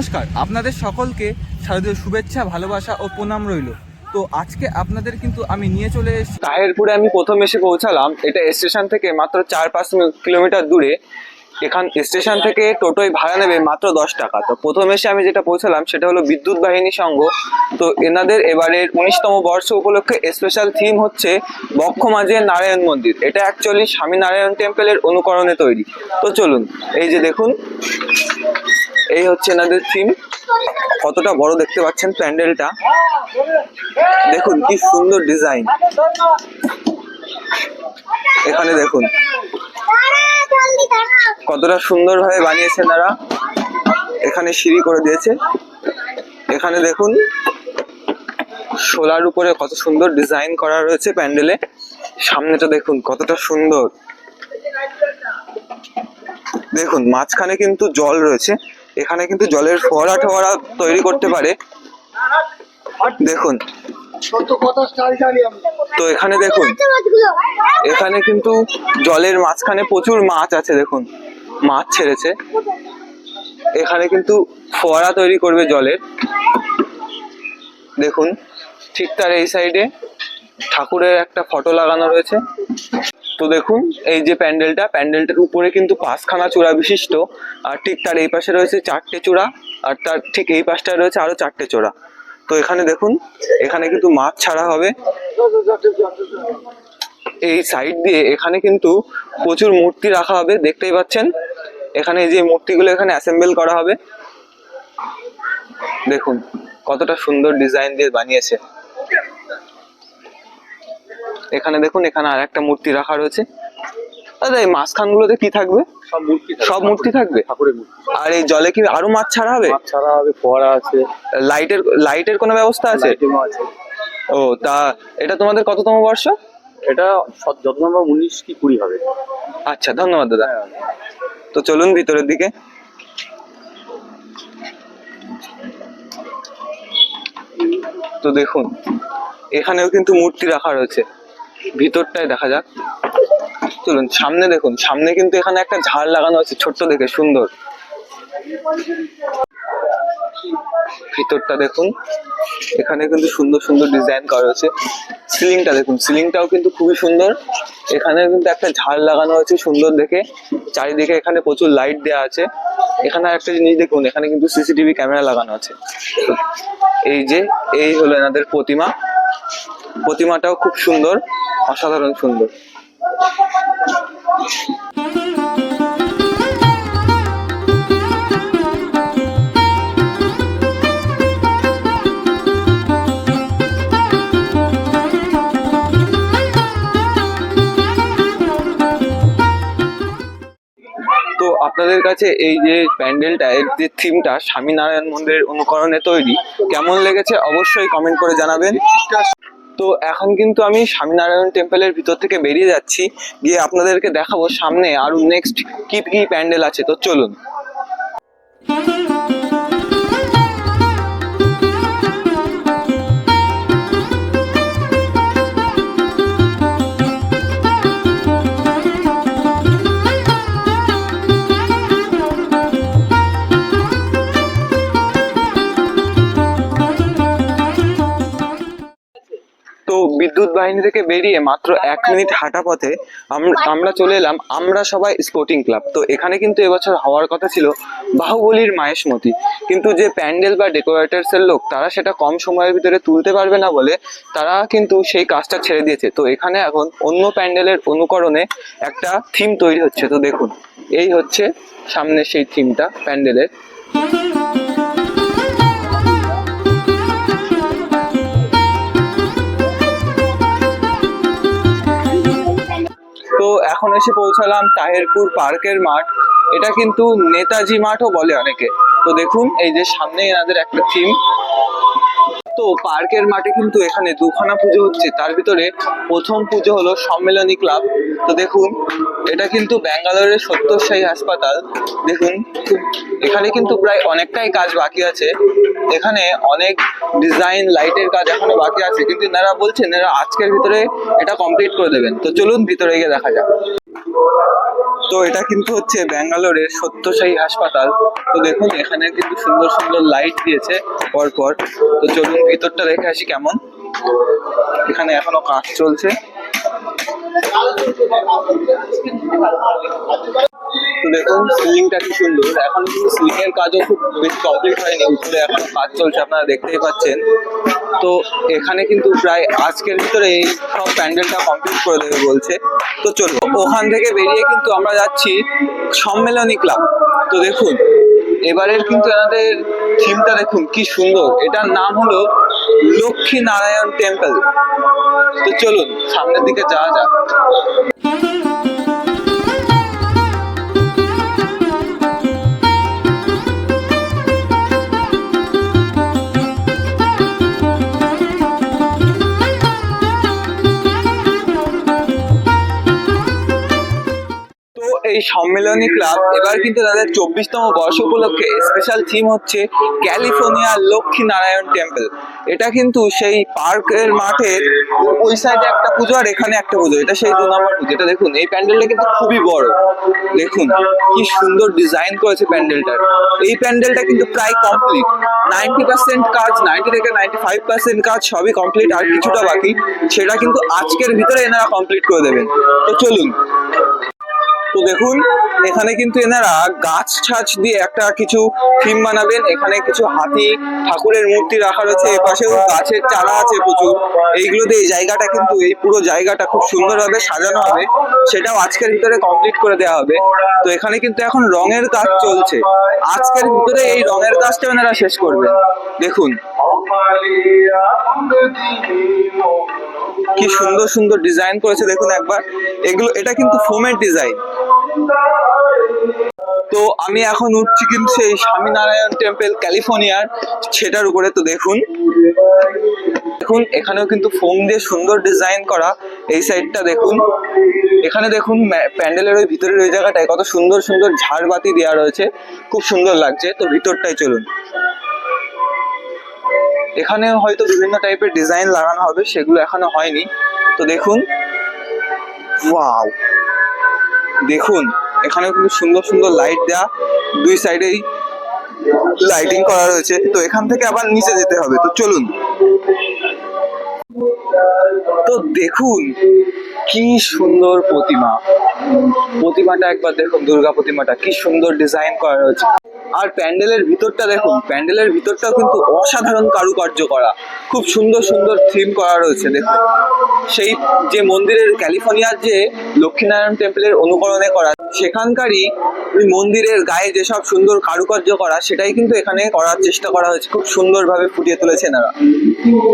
নমস্কার, আপনাদের সকলকে শারদীয় শুভেচ্ছা, ভালোবাসা ও প্রণাম রইল। তো আজকে আপনাদের কিন্তু আমি নিয়ে চলে এসেছি। তাহেরপুরে আমি প্রথম এসে পৌঁছালাম, এটা স্টেশন থেকে মাত্র চার পাঁচ কিলোমিটার দূরে। এখান স্টেশন থেকে টোটোয় ভাড়া নেবে মাত্র দশ টাকা। তো প্রথম এসে আমি যেটা পৌঁছালাম, সেটা হলো বিদ্যুৎ বাহিনী সংঘ তো এনাদের এবারের উনিশতম বর্ষ উপলক্ষে স্পেশাল থিম হচ্ছে বক্ষমাঝের নারায়ণ মন্দির। এটা অ্যাকচুয়ালি স্বামীনারায়ণ টেম্পলের অনুকরণে তৈরি। তো চলুন, এই যে দেখুন। এই হচ্ছে এনাদের থিম কতটা বড় দেখতে পাচ্ছেন প্যান্ডেলটা। দেখুন কি সুন্দর ডিজাইন এখানে দেখুন। কতটা সুন্দরভাবে বানিয়েছেন তারা। এখানে সিঁড়ি করে দিয়েছে। এখানে দেখুন শোলার উপরে কত সুন্দর ডিজাইন করা রয়েছে প্যান্ডেলে। সামনেটা দেখুন, কতটা সুন্দর। দেখুন, মাঝখানে কিন্তু জল রয়েছে। এখানে কিন্তু জলের ফোয়ারা ঠোয়ারা তৈরি করতে পারে। দেখুন। তো এখানে দেখুন, এখানে কিন্তু জলের মাঝখানে প্রচুর মাছ আছে, দেখুন। মাছ ছেড়েছে। এখানে কিন্তু ফোয়ারা তৈরি করবে জলের। দেখুন, ঠিক তার এই সাইডে ঠাকুরের একটা ফটো লাগানো রয়েছে। তো দেখুন, এই যে প্যান্ডেলটা, প্যান্ডেলটার উপরে কিন্তু পাঁচখানা চূড়া বিশিষ্ট, আর ঠিক তার এই পাশে রয়েছে চারটে চূড়া, আর তার ঠিক এই পাশটায় রয়েছে আরও চারটে চূড়া। তো এখানে দেখুন, এখানে কিন্তু মাছ ছাড়া হবে। এই সাইড দিয়ে এখানে কিন্তু প্রচুর মূর্তি রাখা হবে, দেখতেই পাচ্ছেন। এখানে যে মূর্তিগুলো এখানে অ্যাসেম্বল করা হবে। দেখুন, কতটা সুন্দর ডিজাইন দিয়ে বানিয়েছে। এখানে দেখুন এখানে আর একটা মূর্তি রাখা রয়েছে। দাদা এই মাঝখানগুলোতে কি থাকবে? সব মূর্তি থাকবে। সব মূর্তি থাকবে? ঠাকুরের মূর্তি। আর এই জলে কি আরও মাছ ছাড়া হবে? মাছ ছাড়া হবে ফোয়ারা আছে। লাইটের লাইটের কোনো ব্যবস্থা আছে? ও তা এটা তোমাদের কততম বর্ষ? এটা যত নম্বর উনিশ কি কুড়ি হবে। আচ্ছা ধন্যবাদ দাদা। তো চলুন ভিতরের দিকে। তো দেখুন এখানেও কিন্তু মূর্তি রাখা রয়েছে। ভিতরটায় দেখা যাক। চলুন, সামনে দেখুন, সামনে কিন্তু এখানে একটা ঝাড় লাগানো আছে, ছোট্ট দেখে, সুন্দর। ভিতরটা দেখুন, এখানে কিন্তু সুন্দর সুন্দর ডিজাইন করা রয়েছে সিলিংটা দেখুন, সিলিংটাও কিন্তু খুবই সুন্দর। এখানে কিন্তু একটা ঝাড় লাগানো আছে সুন্দর দেখে। চারিদিকে এখানে প্রচুর লাইট দেওয়া আছে। এখানে একটা জিনিস দেখুন, এখানে কিন্তু সিসিটিভি ক্যামেরা লাগানো আছে। এই যে, এই হলো এনাদের প্রতিমা। প্রতিমাটাও খুব সুন্দর। অসাধারণ সুন্দর। তো আপনাদের কাছে এই যে প্যান্ডেলটা, এর যে থিমটা স্বামীনারায়ণ মন্দিরের অনুকরণে তৈরি, কেমন লেগেছে? অবশ্যই কমেন্ট করে জানাবেন। তো এখন কিন্তু আমি স্বামীনারায়ণ টেম্পলের ভিতর থেকে বেরিয়ে যাচ্ছি। গিয়ে আপনাদেরকে দেখাবো সামনে আরও নেক্সট কি কি প্যান্ডেল আছে। তো চলুন। বিদ্যুৎ বাহিনী থেকে বেরিয়ে মাত্র এক মিনিট হাঁটা পথে আমরা চলে এলাম আমরা সবাই স্পোর্টিং ক্লাব তো এখানে কিন্তু এবছর হওয়ার কথা ছিল বাহুবলীর মায়েশমতি কিন্তু যে প্যান্ডেল বা ডেকোরেটার্স এর লোক, তারা সেটা কম সময়ের ভিতরে তুলতে পারবে না বলে তারা কিন্তু সেই কাজটা ছেড়ে দিয়েছে। তো এখানে এখন অন্য প্যান্ডেলের অনুকরণে একটা থিম তৈরি হচ্ছে। তো দেখুন, এই হচ্ছে সামনে সেই থিমটা প্যান্ডেলের। এসে পৌঁছালাম তাহেরপুর পার্কের মাঠ। এটা কিন্তু নেতাজি মাঠও বলে অনেকে। তো দেখুন, এই যে সামনে এনাদের একটা থিম তো পার্কের মাঠে কিন্তু এখানে দুখানা পুজো হচ্ছে। তার ভিতরে প্রথম পুজো হলো সম্মেলনী ক্লাব। তো দেখুন, এটা কিন্তু ব্যাঙ্গালোরের সত্যসাই হাসপাতাল। দেখুন এখানে কিন্তু প্রায় অনেকটাই কাজ বাকি আছে। এখানে অনেক ডিজাইন লাইটের কাজ এখনও বাকি আছে। কিন্তু এনারা বলছেন এরা আজকের ভিতরে এটা কমপ্লিট করে দেবেন। তো চলুন, ভিতরে গিয়ে দেখা যাক। তো এটা কিন্তু হচ্ছে ব্যাঙ্গালোরের সত্যসাই হাসপাতাল। তো দেখুন, এখানে কিন্তু সুন্দর সুন্দর লাইট দিয়েছে পরপর। তো চলুন, ভিতরটা দেখে আসি কেমন। এখানে এখনও কাজ চলছে। তো দেখুন সিলিংটা কি সুন্দর। এখন কিন্তু সিলিং এর কাজও খুব বেশি কমপ্লিট হয়নি, উপরে এখনও কাজ চলছে, আপনারা দেখতেই পাচ্ছেন। তো এখানে কিন্তু প্রায় আজকের ভিতরে এই সব প্যান্ডেলটা কমপ্লিট করে দেবে বলছে। তো চলো ওখান থেকে বেরিয়ে কিন্তু আমরা যাচ্ছি সম্মেলনী ক্লাব তো দেখুন, এবারের কিন্তু এনাদের থিমটা দেখুন, কি সুন্দর। এটার নাম হলো লক্ষ্মী নারায়ণ টেম্পল তো চলুন, সামনের দিকে যাওয়া যাক। এই সম্মেলনী ক্লাব এবার কিন্তু তাদের চব্বিশতম বর্ষ উপলক্ষে স্পেশাল থিম হচ্ছে ক্যালিফোর্নিয়া লক্ষ্মী নারায়ণ টেম্পল। এটা কিন্তু সেই পার্কের মাঠের ওই সাইডে একটা পুজো আর এখানে একটা পুজো। এটা সেই দু নম্বর পুজো। এটা দেখুন, এই প্যান্ডেলটা কিন্তু খুবই বড়। দেখুন, কি সুন্দর ডিজাইন করেছে প্যান্ডেলটার এই প্যান্ডেলটা কিন্তু প্রায় কমপ্লিট নাইনটি পার্সেন্ট কাজ নাইনটি থেকে নাইনটি ফাইভ পার্সেন্ট কাজ সবই কমপ্লিট আর কিছুটা বাকি, সেটা কিন্তু আজকের ভিতরে এনারা কমপ্লিট করে দেবেন। তো চলুন। তো দেখুন, এখানে কিন্তু এনারা গাছ ছাছ দিয়ে একটা কিছু থিম বানাবেন। এখানে কিছু হাতি, ঠাকুরের মূর্তি রাখা রয়েছে। এপাশেও গাছের চারা আছে প্রচুর। এইগুলোতে এই জায়গাটা কিন্তু, এই পুরো জায়গাটা খুব সুন্দরভাবে সাজানো হবে। সেটাও আজকের ভিতরে কমপ্লিট করে দেওয়া হবে। তো এখানে কিন্তু এখন রঙের কাজ চলছে। আজকের ভিতরে এই রঙের কাজটা এনারা শেষ করবেন। দেখুন। কি সুন্দর সুন্দর ডিজাইন করেছে দেখুন একবার। এগুলো এটা কিন্তু ফোমের ডিজাইন তো আমি এখন উঠছি কিন্তু সেই স্বামীনারায়ণ টেম্পল ক্যালিফোর্নিয়ার সেটার উপরে। তো দেখুন। দেখুন, এখানেও কিন্তু ফোম দিয়ে সুন্দর ডিজাইন করা এই সাইডটা দেখুন। এখানে দেখুন প্যান্ডেলের ওই ভিতরের ওই জায়গাটায় কত সুন্দর সুন্দর ঝাড়বাতি দেওয়া রয়েছে। খুব সুন্দর লাগছে। তো ভিতরটাই চলুন। এখানে হয়তো বিভিন্ন টাইপের ডিজাইন লাগানো হবে, সেগুলো এখনও হয়নি। তো দেখুন। ওয়াও দেখুন এখানে কিন্তু সুন্দর সুন্দর লাইট দেওয়া দুই সাইডেই লাইটিং করা রয়েছে। তো এখান থেকে আবার নিচে যেতে হবে। তো চলুন। তো দেখুন কি সুন্দর প্রতিমা। প্রতিমাটা একবার দেখুন, দুর্গা প্রতিমাটা, কি সুন্দর ডিজাইন করা রয়েছে আর প্যান্ডেলের ভিতরটা দেখুন, প্যান্ডেলের ভিতরটাও কিন্তু অসাধারণ কারুকার্য করা। খুব সুন্দর সুন্দর থিম করা রয়েছে, দেখুন। সেই যে মন্দিরের, ক্যালিফোর্নিয়ার যে লক্ষ্মীনারায়ণ টেম্পলের অনুকরণে করা, সেখানকারই ওই মন্দিরের গায়ে যেসব সুন্দর কারুকার্য করা, সেটাই কিন্তু এখানে করার চেষ্টা করা হয়েছে। খুব সুন্দরভাবে ফুটিয়ে তুলেছে এনারা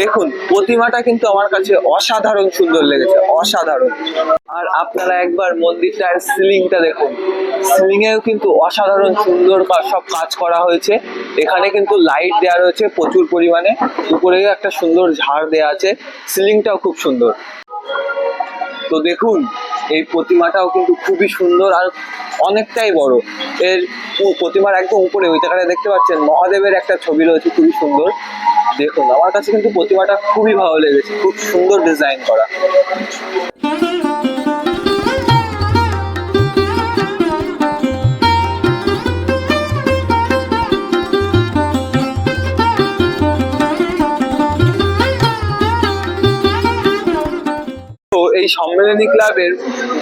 দেখুন, প্রতিমাটা কিন্তু আমার কাছে অসাধারণ সুন্দর লেগেছে, অসাধারণ। আর আপনারা একবার মন্দিরটার সিলিংটা দেখুন। সিলিং এও কিন্তু অসাধারণ সুন্দর সব কাজ করা হয়েছে। এখানে কিন্তু লাইট দেওয়া রয়েছে প্রচুর পরিমাণে। উপরে একটা সুন্দর ঝাড় দেওয়া আছে। সিলিংটাও খুব সুন্দর। তো দেখুন এই প্রতিমাটাও কিন্তু খুবই সুন্দর আর অনেকটাই বড়। এর প্রতিমার একদম উপরে ওই জায়গাটা দেখতে পাচ্ছেন মহাদেবের একটা ছবি রয়েছে, খুবই সুন্দর। দেখুন, আমার কাছে কিন্তু প্রতিমাটা খুবই ভালো লেগেছে, খুব সুন্দর ডিজাইন করা। সম্মেলনী ক্লাবের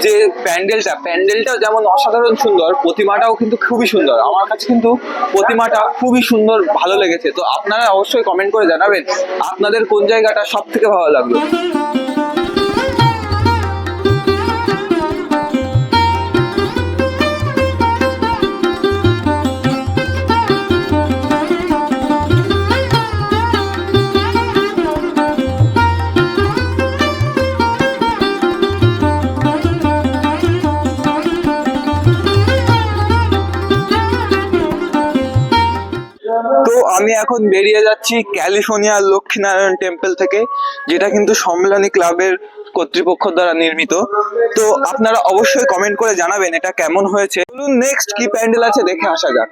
যে প্যান্ডেলটা, প্যান্ডেলটাও যেমন অসাধারণ সুন্দর, প্রতিমাটাও কিন্তু খুবই সুন্দর। আমার কাছে কিন্তু প্রতিমাটা খুবই সুন্দর, ভালো লেগেছে। তো আপনারা অবশ্যই কমেন্ট করে জানাবেন আপনাদের কোন জায়গাটা সব থেকে ভালো লাগল। বেরিয়ে যাচ্ছি ক্যালিফোর্নিয়া লক্ষ্মীনারায়ণ টেম্পল থেকে, যেটা কিন্তু সম্মেলনী ক্লাবের কর্তৃপক্ষ দ্বারা নির্মিত। তো আপনারা অবশ্যই কমেন্ট করে জানাবেন এটা কেমন হয়েছে। নেক্সট কি প্যান্ডেল আছে দেখে আসা যাক।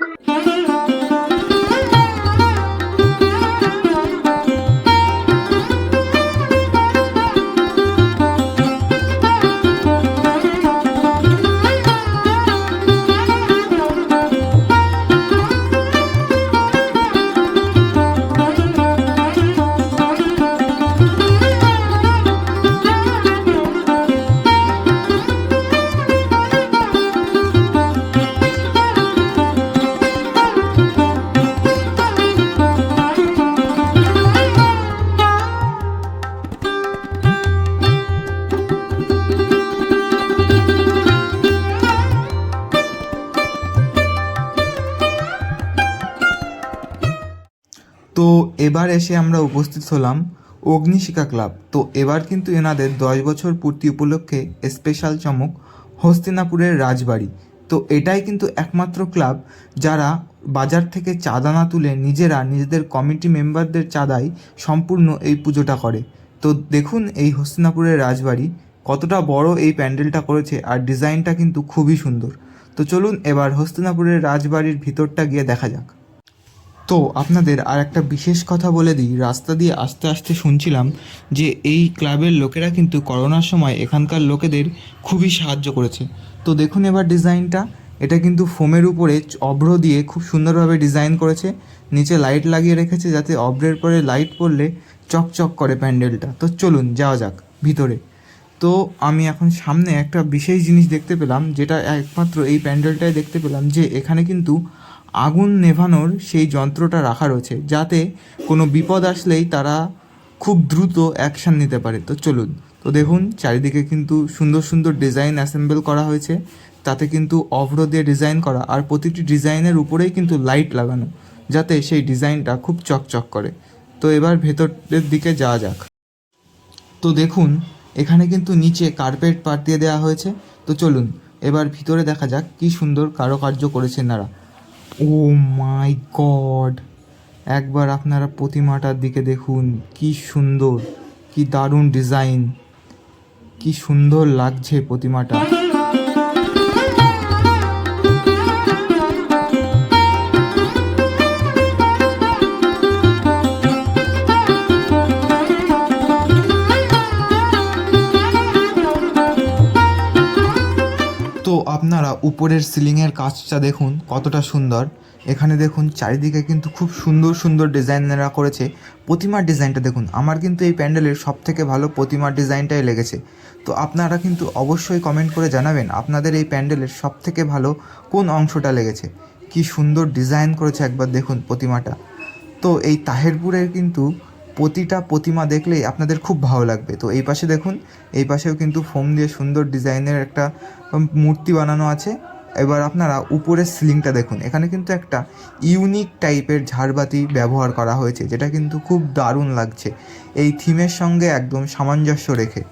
তো এবার এসে আমরা উপস্থিত হলাম অগ্নিশিখা ক্লাব। তো এবার কিন্তু এনাদের দশ বছর পূর্তি উপলক্ষে স্পেশাল চমক হস্তিনাপুরের রাজবাড়ি। তো এটাই কিন্তু একমাত্র ক্লাব যারা বাজার থেকে চাঁদা না তুলে নিজেরা নিজেদের কমিটি মেম্বারদের চাঁদাই সম্পূর্ণ এই পুজোটা করে। তো দেখুন এই হস্তিনাপুরের রাজবাড়ি কতটা বড় এই প্যান্ডেলটা করেছে আর ডিজাইনটা কিন্তু খুবই সুন্দর। তো চলুন এবার হস্তিনাপুরের রাজবাড়ির ভিতরটা গিয়ে দেখা যাক। তো আপনাদের আর একটা বিশেষ কথা বলে দিই। রাস্তা দিয়ে আস্তে আস্তে শুনছিলাম যে এই ক্লাবের লোকেরা কিন্তু করোনার সময় এখানকার লোকেদের খুবই সাহায্য করেছে। তো দেখুন এবার ডিজাইনটা। এটা কিন্তু ফোমের উপরে অভ্র দিয়ে খুব সুন্দরভাবে ডিজাইন করেছে। নিচে লাইট লাগিয়ে রেখেছে যাতে অভ্রের পরে লাইট পড়লে চকচক করে প্যান্ডেলটা। তো চলুন, যাওয়া যাক ভিতরে। তো আমি এখন সামনে একটা বিশেষ জিনিস দেখতে পেলাম, যেটা একমাত্র এই প্যান্ডেলটায় দেখতে পেলাম যে এখানে কিন্তু আগুন নেভানোর সেই যন্ত্রটা রাখা রয়েছে, যাতে কোনো বিপদ আসলেই তারা খুব দ্রুত অ্যাকশান নিতে পারে। তো চলুন, তো দেখুন, চারিদিকে কিন্তু সুন্দর সুন্দর ডিজাইন অ্যাসেম্বল করা হয়েছে। তাতে কিন্তু অভ্র দিয়ে ডিজাইন করা আর প্রতিটি ডিজাইনের উপরেই কিন্তু লাইট লাগানো, যাতে সেই ডিজাইনটা খুব চকচক করে। তো এবার ভেতরের দিকে যাওয়া যাক। তো দেখুন, এখানে কিন্তু নিচে কার্পেট পাতিয়ে দেওয়া হয়েছে। তো চলুন, এবার ভিতরে দেখা যাক কি সুন্দর কারুকার্য করেছেন এনারা। Oh my god. একবার আপনারা প্রতিমাটার দিকে দেখুন, কি সুন্দর, কি দারুণ ডিজাইন, কি সুন্দর লাগছে প্রতিমাটা। আপনারা উপরের সিলিংয়ের কাজটা দেখুন, কতটা সুন্দর। এখানে দেখুন, চারিদিকে কিন্তু খুব সুন্দর সুন্দর ডিজাইনেরা করেছে। প্রতিমার ডিজাইনটা দেখুন, আমার কিন্তু এই প্যান্ডেলের সব থেকে ভালো প্রতিমার ডিজাইনটাই লেগেছে। তো আপনারা কিন্তু অবশ্যই কমেন্ট করে জানাবেন, আপনাদের এই প্যান্ডেলের সব থেকে ভালো কোন অংশটা লেগেছে? কি সুন্দর ডিজাইন করেছে একবার দেখুন প্রতিমাটা। তো এই তাহেরপুরের কিন্তু প্রতিটা প্রতিমা দেখলেই আপনাদের খুব ভালো লাগবে। তো এই পাশে দেখুন, এই পাশেও কিন্তু ফোম দিয়ে সুন্দর ডিজাইনের একটা মূর্তি বানানো আছে। এবার আপনারা উপরের সিলিংটা দেখুন, এখানে কিন্তু একটা ইউনিক টাইপের ঝাড়বাতি ব্যবহার করা হয়েছে, যেটা কিন্তু খুব দারুণ লাগছে। এই থিমের সঙ্গে একদম সামঞ্জস্য রেখে।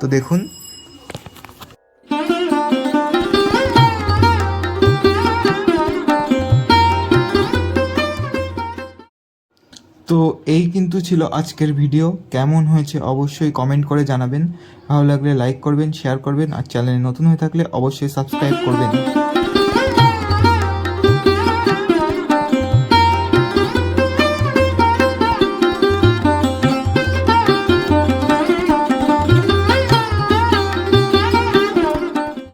তো দেখুন তো এই কিন্তু ছিল আজকের ভিডিও। কেমন হয়েছে অবশ্যই কমেন্ট করে জানাবেন। ভালো লাগলে লাইক করবেন শেয়ার করবেন, আর চ্যানেলে নতুন হয়ে থাকলে অবশ্যই সাবস্ক্রাইব করবেন।